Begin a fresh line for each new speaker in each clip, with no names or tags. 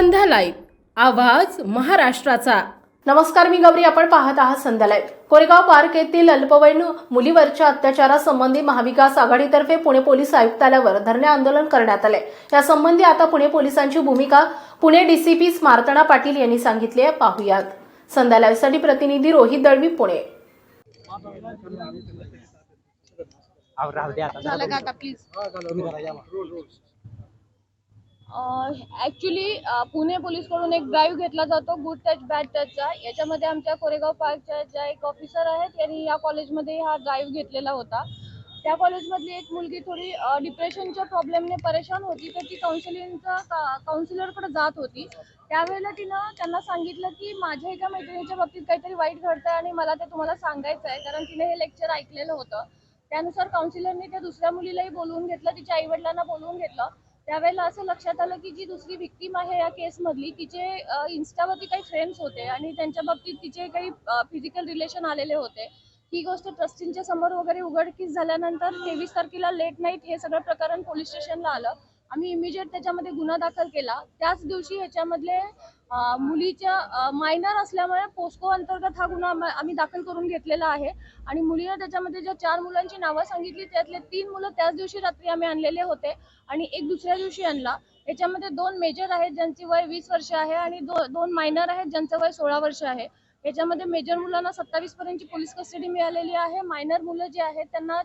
संध्या live. आवाज महाराष्ट्राचा. नमस्कार मी गौरी. आपण पाहत आहात संध्या लाईव्ह. कोरेगाव पार्क येथील अल्पवयीन मुलीवरच्या अत्याचारासंबंधी महाविकास आघाडीतर्फे पुणे पोलीस आयुक्तालयावर धरणे आंदोलन करण्यात आले. यासंबंधी आता पुणे पोलिसांची भूमिका पुणे डीसीपी स्मार्तना पाटील यांनी सांगितली आहे. पाहुयात. संध्या लाईव्हसाठी प्रतिनिधी रोहित दळवी पुणे.
राहू दे आता
ऍक्च्युली पुणे पोलीसकडून एक ड्राईव्ह घेतला जातो गुड टच बॅड टचचा याच्यामध्ये आमच्या कोरेगाव पार्कच्या ज्या एक ऑफिसर आहेत त्यांनी या कॉलेजमध्ये हा ड्राईव्ह घेतलेला होता. त्या कॉलेजमधली एक मुलगी थोडी डिप्रेशनच्या प्रॉब्लेमने परेशान होती. तर ती काउन्सिलिंगचा काउन्सिलरकडे जात होती. त्यावेळेला तिनं त्यांना सांगितलं की माझ्या एका मैत्रिणीच्या बाबतीत काहीतरी वाईट घडतंय आणि मला ते तुम्हाला सांगायचं आहे कारण तिने हे लेक्चर ऐकलेलं होतं. त्यानुसार काउन्सिलरने त्या दुसऱ्या मुलीलाही बोलवून घेतलं. तिच्या आईवडिलांना बोलवून घेतलं. त्यावेळेला असं लक्षात आलं की जी दुसरी विक्टीम आहे या केसमधली तिचे इन्स्टावरती काही फ्रेंड्स होते आणि त्यांच्या बाबतीत तिचे काही फिजिकल रिलेशन आलेले होते. ही गोष्ट ट्रस्टींच्या समोर वगैरे उघडकीस झाल्यानंतर तेवीस तारखेला लेट नाईट हे सगळं प्रकरण पोलीस स्टेशनला आलं. आम्ही इमिजिएट त्याच्यामध्ये गुन्हा दाखल केला. त्याच दिवशी ह्याच्यामधले मुलीच्या मायनर असल्यामुळे पोस्को अंतर्गत हा गुन्हा आम्ही दाखल करून घेतलेला आहे. आणि मुलीनं त्याच्यामध्ये ज्या चार मुलांची नावं सांगितली त्यातले तीन मुलं त्याच दिवशी रात्री आम्ही आणलेले होते आणि एक दुसऱ्या दिवशी आणला. याच्यामध्ये दोन मेजर आहेत ज्यांची वय वीस वर्ष आहे आणि दो दोन मायनर आहेत ज्यांचं वय सोळा वर्ष आहे. याच्यामध्ये मेजर मुलांना सत्तावीस पर्यंतची पोलीस कस्टडी मिळालेली आहे. मायनर मुलं जे आहेत त्यांना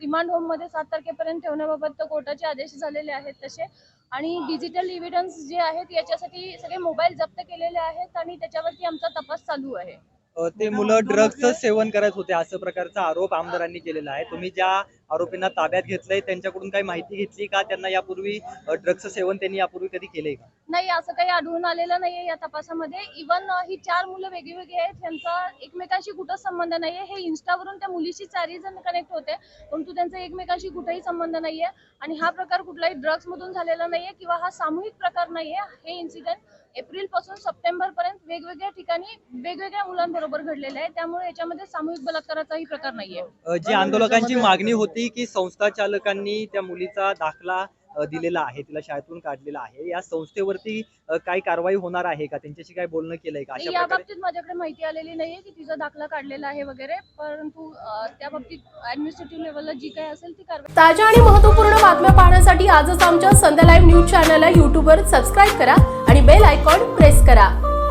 रिमांड होममध्ये सात तारखेपर्यंत ठेवण्याबाबत कोर्टाचे आदेश झालेले आहेत तसे. आणि डिजिटल इव्हिडन्स जे आहेत याच्यासाठी सगळे मोबाईल जप्त केलेले आहेत आणि त्याच्यावरती आमचा तपास चालू आहे.
ते मुलं ड्रग्जचं सेवन करत होते असं प्रकारचा आरोप आमदारांनी केलेला आहे. तुम्ही ज्या आरोपींना ताब्यात घेतलंय. त्यांच्याकडून काही माहिती घेतली का? त्यांना यापूर्वी अ, ड्रग्जचं सेवन त्यांनी यापूर्वी कधी केलंय का?
नाही असं काही आढळून आलेलं नाहीये या तपासामध्ये. इवन ही चार मुलं वेगळी आहेत. त्यांचा एकमेकांशी कुठंच संबंध नाहीये. हे इन्स्टावरून त्या मुलीशी चारही जण कनेक्ट होते. परंतु त्यांचा एकमेकांशी कुठेही संबंध नाहीये. आणि हा प्रकार कुठलाही ड्रग्स मधून झालेला नाहीये किंवा हा सामूहिक प्रकार नाहीये. हे इन्सिडेंट एप्रिलपासून सप्टेंबर पर्यंत वेगवेगळ्या ठिकाणी वेगवेगळ्या मुलांबरोबर घडलेले आहे. त्यामुळे याच्यामध्ये सामूहिक बलात्काराचाही प्रकार नाहीये.
जी आंदोलकांची मागणी होती की संस्था चालकांनी त्या मुलीचा दाखला दिलेला आहे तिला शाळेतून काढलेला आहे. या संस्थेवरती काही कारवाई होणार आहे का? त्यांच्याशी काय बोलणं केलंय का? अशा
या
प्रकारे
बाबतीत माझ्याकडे माहिती आलेली नाहीये की तिचा दाखला काढलेला आहे वगैरे परंतु अं, त्या बाबतीत ऍडमिनिस्ट्रेटिव्ह लेवलला जी काही असेल ती कारवाई
ताज्या आणि महत्त्वपूर्ण बातम्या पाहण्यासाठी आजच आमच्या संध्या लाईव्ह न्यूज चॅनलला यूट्यूबवर सबस्क्राईब करा आणि बेल आयकॉन प्रेस करा.